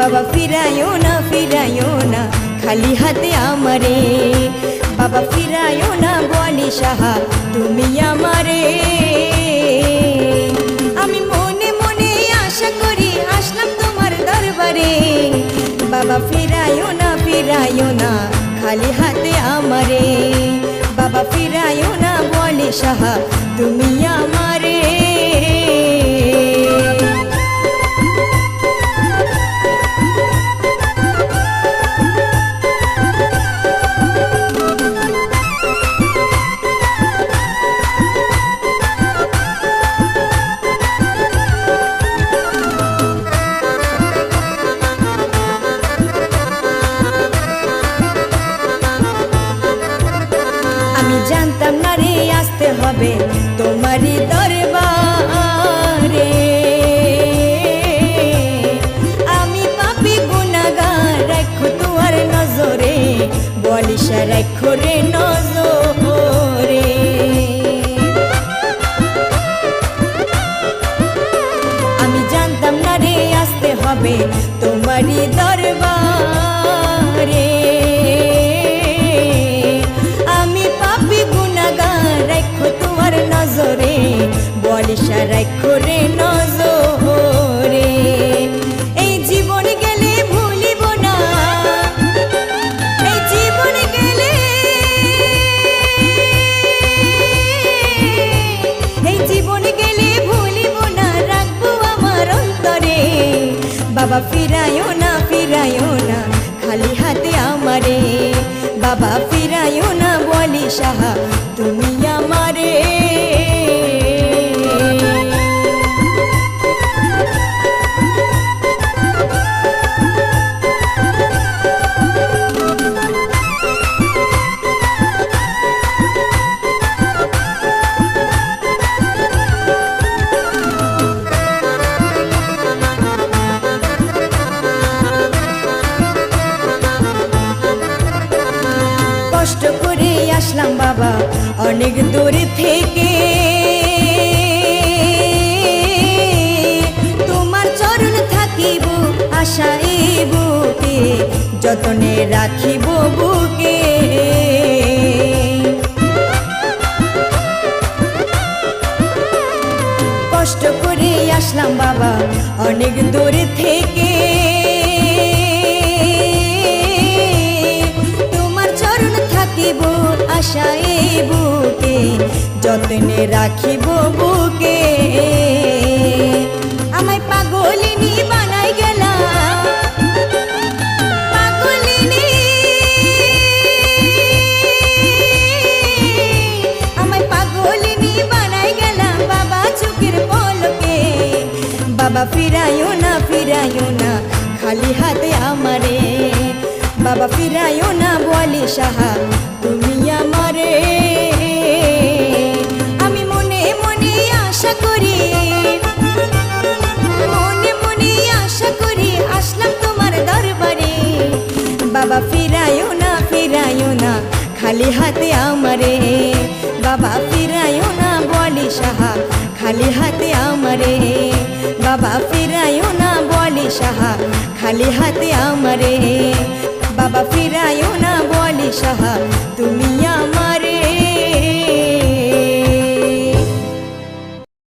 বাবা ফিরায়ও না ফিরায়ও না, খালি হাতে আমারে। বাবা ফিরায়ও না বলি সাহা, তুমি আমারে। আমি মনে মনে আশা করি আসলাম তোমার দরবারে। বাবা ফিরায়ও না ফিরায়ও না, খালি হাতে আমারে। বাবা ফিরায়ও না বলে সাহা, তুমি আমারে। আমি জানতাম না রে, আসতে হবে তোমারই দরবারে। আমি পাপি গুনাগার, রাখো তোমার নজরে, বলিস রাখো রে নজরে। আমি জানতাম না রে, আসতে হবে তোমারই দরবারে। বলিস রাখো রে নজরে। এই জীবন গেলে ভুলিব না। এই জীবন এই জীবন গেলে ভুলিব না। আমার বাবা, ফিরায়ও না ফিরায়ও না, খালি হাতে আমারে। বাবা, ফিরায়ও না, বলি সাহা, তুমি আমারে। আসলাম বাবা, অনেক দূর থেকে। তোমার চরণ থাকিব আশা এই বুকে, যতনে রাখিব বুকে। কষ্ট করে আসলাম বাবা, অনেক দূর থেকে। আশায় বুকে, যত্নে রাখিব বুকে। আমায় পাগলিনী বানাই গেলা। পাগলিনী। আমায় পাগলিনী বানাই গেলাম বাবা চোখের পলকে। বাবা ফিরায়ও না ফিরায়ও না, খালি হাতে আমারে। বাবা ফিরায়ও না বলি সাহা তুমি আমি মনে মনে আশা করি, মনে মনে আশা করি আসলাম তোমার দরবারে। বাবা, ফিরায়ও না ফিরায়ও না, খালি হাতে আমারে। বাবা, ফিরায়ও না, বলি সাহা, খালি হাতে আমারে। বাবা, ফিরায়ও না, বলি সাহা, খালি হাতে আমারে। বাবা, ফিরায়ও না, বলি সাহা, তুমি